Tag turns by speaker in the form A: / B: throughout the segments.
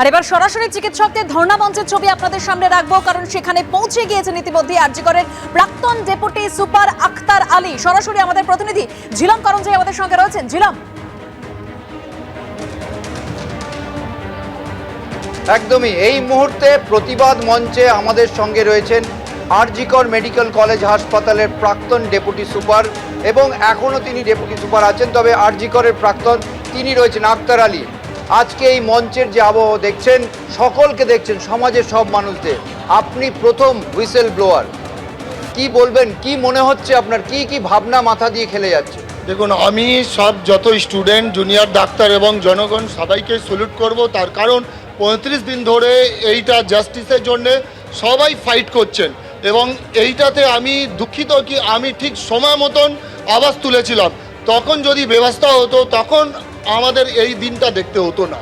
A: আর এবার সরাসরি চিকিৎসকদের ধর্ণা মঞ্চের ছবি আপনাদের সামনে রাখব, কারণ সেখানে পৌঁছে গিয়েছেন ইতিমধ্যে আরজিকরের প্রাক্তন ডেপুটি সুপার আখতার আলী। সরাসরি আমাদের প্রতিনিধি ঝিলম করঞ্জাই আমাদের সঙ্গে রয়েছেন। ঝিলম।
B: একদমই, এই মুহূর্তে প্রতিবাদ মঞ্চে আমাদের সঙ্গে রয়েছেন আরজিকর মেডিকেল কলেজ হাসপাতালের প্রাক্তন ডেপুটি সুপার এবং এখনও তিনি ডেপুটি সুপার আছেন, তবে আরজিকরের প্রাক্তন তিনি রয়েছেন আক্তার আলী। আজকে এই মঞ্চের যে আবহ দেখছেন, সকলকে দেখছেন, সমাজের সব মানুষদের। আপনি প্রথম হুইসেল ব্লোয়ার। কি বলবেন? কি মনে হচ্ছে আপনার? কি কি ভাবনা মাথা দিয়ে খেলে যাচ্ছে?
C: দেখুন, আমি সব যত স্টুডেন্ট, জুনিয়র ডাক্তার এবং জনগণ সবাইকে স্যালুট করব। তার কারণ, পঁয়ত্রিশ দিন ধরে এইটা জাস্টিসের জন্যে সবাই ফাইট করছেন। এবং এইটাতে আমি দুঃখিত কি, আমি ঠিক সময় মতন আওয়াজ তুলেছিলাম। তখন যদি ব্যবস্থা হতো, তখন আমাদের এই দিনটা দেখতে হতো না।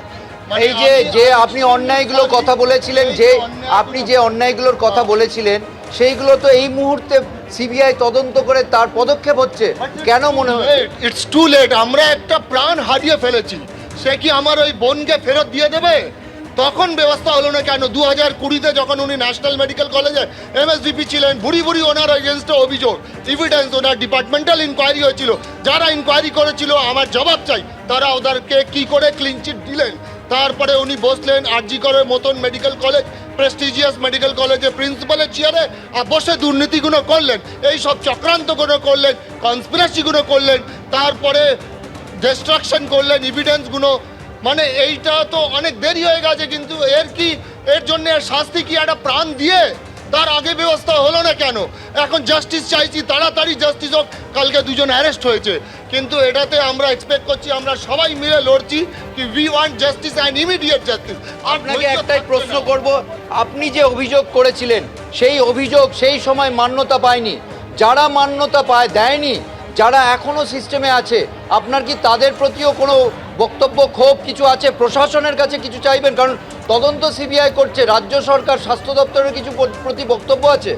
C: মানে
B: এই যে যে আপনি অন্যায়গুলো কথা বলেছিলেন যে আপনি যে অন্যায়গুলোর কথা বলেছিলেন সেইগুলো তো এই মুহূর্তে সিবিআই তদন্ত করে তার পদক্ষেপ হচ্ছে। কেন মনে হয়
C: ইটস টু লেট আমরা একটা প্রাণ হারিয়ে ফেলেছি। সে কি আমার ওই বোনকে ফেরত দিয়ে দেবে? তখন ব্যবস্থা হলো না কেন? দু হাজার কুড়িতে যখন উনি ন্যাশনাল মেডিকেল কলেজে এমএসডিপি ছিলেন বুড়ি বুড়ি ওনার এগেনস্টে অভিযোগ এভিডেন্স ওনার ডিপার্টমেন্টাল ইনকোয়ারি হয়েছিল। যারা ইনকোয়ারি করেছিল, আমার জবাব চাই। তারা ওদেরকে কি করে ক্লিন চিট দিলেন? তারপরে উনি বসলেন আরজি করের মতন মেডিকেল কলেজ প্রেস্টিজিয়াস মেডিকেল কলেজে প্রিন্সিপালের চেয়ারে আর বসে দুর্নীতিগুলো করলেন। এই সব চক্রান্তগুলো করলেন কনস্পিরাসিগুলো করলেন, তারপরে ডিস্ট্রাকশন করলেন এভিডেন্সগুলো মানে এইটা তো অনেক দেরি হয়ে গেছে কিন্তু এর কি এর জন্য শাস্তি কি একটা প্রাণ দিয়ে তার আগে ব্যবস্থা হলো না কেন? এখন জাস্টিস চাইছি তাড়াতাড়ি জাস্টিস হোক কালকে দুজন অ্যারেস্ট হয়েছে। কিন্তু এটাতে আমরা এক্সপেক্ট করছি আমরা সবাই মিলে লড়ছি কি we want justice and immediate justice
B: আপনাকে একটাই প্রশ্ন করব আপনি যে অভিযোগ করেছিলেন সেই অভিযোগ সেই সময় মান্যতা পায়নি। যারা মান্যতা পায় দেয়নি যারা এখনও সিস্টেমে আছে আপনার কি তাদের প্রতিও কোনো বক্তব্য ক্ষোভ কিছু আছে? প্রশাসনের কাছে কিছু চাইবেন? কারণ তদন্ত সিবিআই করছে, রাজ্য সরকার, স্বাস্থ্য দপ্তরের কিছু প্রতি বক্তব্য আছে।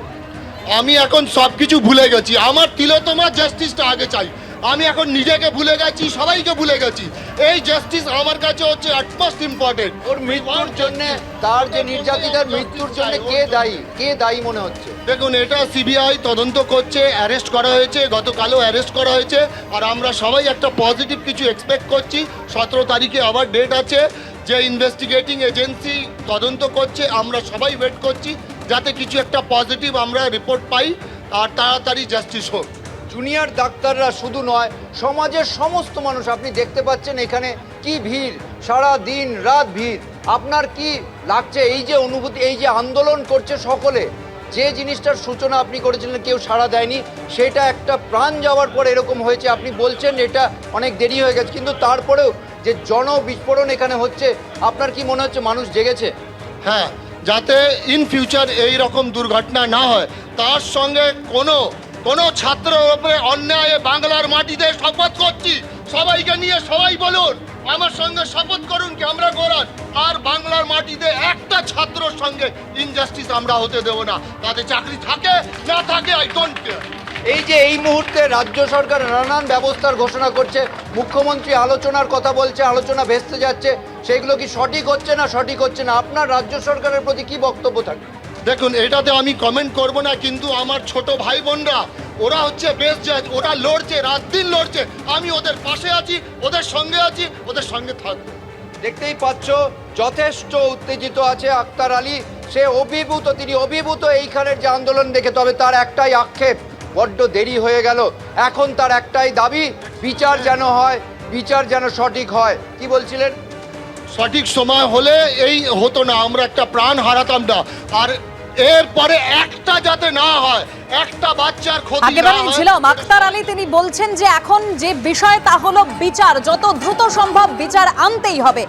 C: আমি এখন সব কিছু ভুলে গেছি। আমার তিলোতমা জাস্টিসটা আগে চাই। আমি এখন নিজেকে ভুলে গেছি সবাইকে ভুলে গেছি। এই জাস্টিস আমার কাছে হচ্ছে অ্যাটমোস্ট ইম্পর্টেন্ট
B: ওর মৃত্যুর জন্য তার যে নির্যাতিতার মৃত্যুর জন্য কে দায়ী? কে দায়ী মনে হচ্ছে?
C: দেখুন এটা সিবিআই তদন্ত করছে অ্যারেস্ট করা হয়েছে গতকালও অ্যারেস্ট করা হয়েছে আর আমরা সবাই একটা পজিটিভ কিছু এক্সপেক্ট করছি। সতেরো তারিখে আবার ডেট আছে যে ইনভেস্টিগেটিং এজেন্সি তদন্ত করছে আমরা সবাই ওয়েট করছি যাতে কিছু একটা পজিটিভ আমরা রিপোর্ট পাই আর তাড়াতাড়ি জাস্টিস হোক।
B: জুনিয়র ডাক্তাররা শুধু নয়, সমাজের সমস্ত মানুষ, আপনি দেখতে পাচ্ছেন এখানে কি ভিড়, সারা দিন রাত ভিড়। আপনার কি লাগছে এই যে অনুভূতি, এই যে আন্দোলন করছে সকলে? যে জিনিসটার সূচনা আপনি করেছিলেন, কেউ সাড়া দেয়নি, সেটা একটা প্রাণ যাওয়ার পর এরকম হয়েছে, আপনি বলছেন এটা অনেক দেরি হয়ে গেছে, কিন্তু তারপরেও যে জন বিস্ফোরণ এখানে হচ্ছে, আপনার কি মনে হচ্ছে মানুষ জেগেছে?
C: হ্যাঁ যাতে ইন ফিউচার এই রকম দুর্ঘটনা না হয়, তার সঙ্গে কোনো কোনো ছাত্র উপরে অন্যায় বাংলার মাটিতে শপথ করছি। সবাইকে নিয়ে সবাই বলুন, আমার সঙ্গে শপথ করুন কি আমরা গোরান আর বাংলার মাটিতে একটা ছাত্রর সঙ্গে ইনজাস্টিস আমরা হতে দেব না। তাদের চাকরি থাকে, না থাকে আই ডোন্ট কেয়ার
B: এই যে এই মুহূর্তে রাজ্য সরকার নানান ব্যবস্থার ঘোষণা করছে, মুখ্যমন্ত্রী আলোচনার কথা বলছে, আলোচনা ভেস্তে যাচ্ছে, সেগুলো কি সঠিক হচ্ছে না সঠিক হচ্ছে না? আপনার রাজ্য সরকারের প্রতি কি বক্তব্য থাকে?
C: দেখুন, এটাতে আমি কমেন্ট করব না, কিন্তু আমার ছোট ভাই বোনরা ওরা হচ্ছে বেশ জাজ ওরা লড়ছে রাত দিন লড়ছে। আমি ওদের পাশে আছি, ওদের সঙ্গে আছি, ওদের সঙ্গে থাকব।
B: দেখতেই পাচ্ছ, যথেষ্ট উত্তেজিত আছে আক্তার আলী। সে অভিভূত, তিনি অভিভূত এইখানের যে আন্দোলন দেখে, তবে তার একটাই আক্ষেপ, বড্ড দেরি হয়ে গেল। এখন তার একটাই দাবি, বিচার যেন হয়, বিচার যেন সঠিক হয়। কি বলছিলেন?
C: সঠিক সময় হলে এই হতো না, আমরা একটা প্রাণ হারাতাম না। আর এরপরে একটা যাতে না হয়, একটা বাচ্চার ক্ষতি হয়
A: ছিলাম আক্তার আলী, তিনি বলছেন যে এখন যে বিষয়, তা হলো বিচার। যত দ্রুত সম্ভব বিচার আনতেই হবে।